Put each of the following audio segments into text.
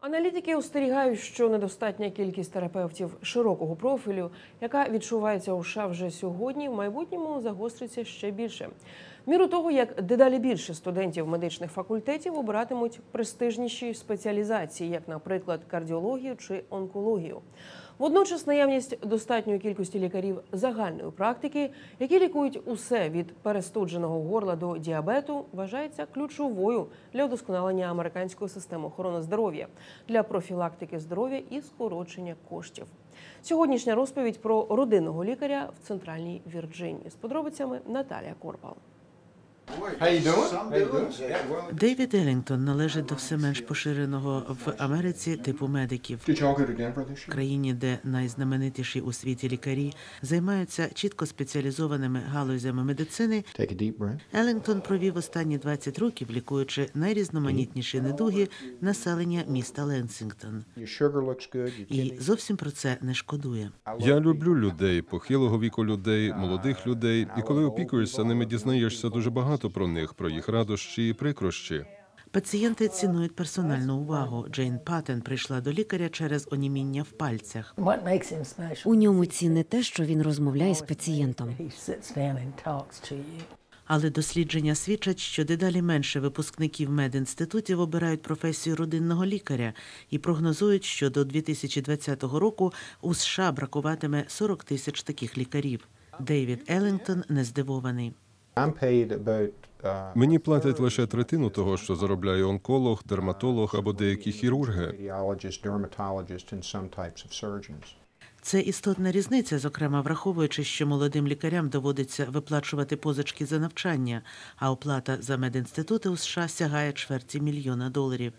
Аналітики остерігають, що недостатня кількість терапевтів широкого профілю, яка відчувається у США вже сьогодні, в майбутньому загостриться ще більше. Міру того, як дедалі більше студентів медичних факультетів обиратимуть престижніші спеціалізації, як, наприклад, кардіологію чи онкологію. Водночас наявність достатньої кількості лікарів загальної практики, які лікують усе від перестудженого горла до діабету, вважається ключовою для удосконалення американської системи охорони здоров'я для профілактики здоров'я і скорочення коштів. Сьогоднішня розповідь про родинного лікаря в центральній Вірджинії з подробицями Наталія Корпал. Девід Елінгтон належить до все менш поширеного в Америці типу медиків. В країні, де найзнаменитіші у світі лікарі займаються чітко спеціалізованими галузями медицини. Елінгтон провів останні 20 років, лікуючи найрізноманітніші недуги населення міста Ленсінгтон. І зовсім про це не шкодує. Я люблю людей, похилого віку людей, молодих людей, і коли опікуєшся ними, дізнаєшся дуже багато про них, про їх радощі і прикрощі. Пацієнти цінують персональну увагу. Джейн Паттен прийшла до лікаря через оніміння в пальцях. У ньому цінне те, що він розмовляє з пацієнтом. Але дослідження свідчать, що дедалі менше випускників медінститутів обирають професію родинного лікаря і прогнозують, що до 2020 року у США бракуватиме 40 тисяч таких лікарів. Дейвід Еллінгтон не здивований. Uh, Мені платять лише третину того, що заробляє онколог, дерматолог або деякі хірурги. Це істотна різниця, зокрема враховуючи, що молодим лікарям доводиться виплачувати позички за навчання, а оплата за медінститути у США сягає чверті мільйона доларів.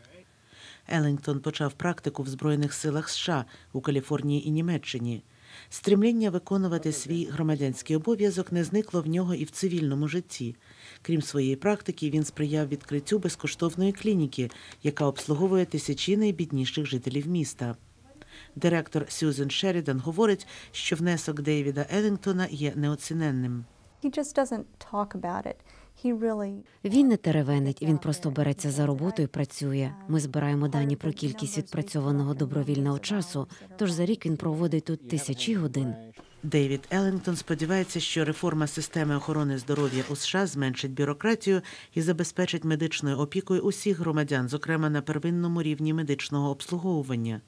Еллінгтон почав практику в Збройних силах США у Каліфорнії і Німеччині. Стремління виконувати свій громадянський обов'язок не зникло в нього і в цивільному житті. Крім своєї практики, він сприяв відкриттю безкоштовної клініки, яка обслуговує тисячі найбідніших жителів міста. Директор Сюзен Шерідан говорить, що внесок Дейвіда Еллінгтона є неоціненним. He just doesn't talk about it. Він не теревенить, він просто береться за роботу і працює. Ми збираємо дані про кількість відпрацьованого добровільного часу. Тож за рік він проводить тут тисячі годин. Дейвід Еллінгтон сподівається, що реформа системи охорони здоров'я у США зменшить бюрократію і забезпечить медичною опікою усіх громадян, зокрема на первинному рівні медичного обслуговування.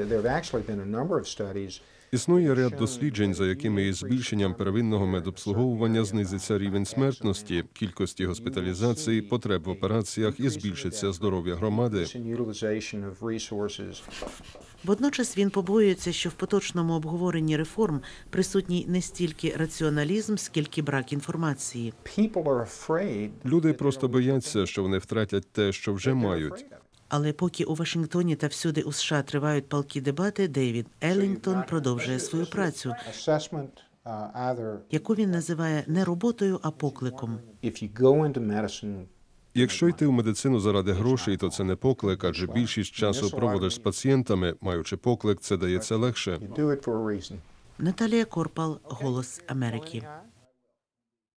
Існує ряд досліджень, за якими із збільшенням первинного медобслуговування знизиться рівень смертності, кількості госпіталізацій, потреб в операціях і збільшиться здоров'я громади. Водночас він побоюється, що в поточному обговоренні реформ присутній не стільки раціоналізм, скільки брак інформації. Люди просто бояться, що вони втратять те, що вже мають. Але поки у Вашингтоні та всюди у США тривають палкі дебати, Дейвід Еллінгтон продовжує свою працю, uh, яку він називає не роботою, а покликом. Якщо йти в медицину заради грошей, то це не поклик, адже більшість часу проводиш з пацієнтами. Маючи поклик, це дається легше. Наталія Корпал, Голос Америки.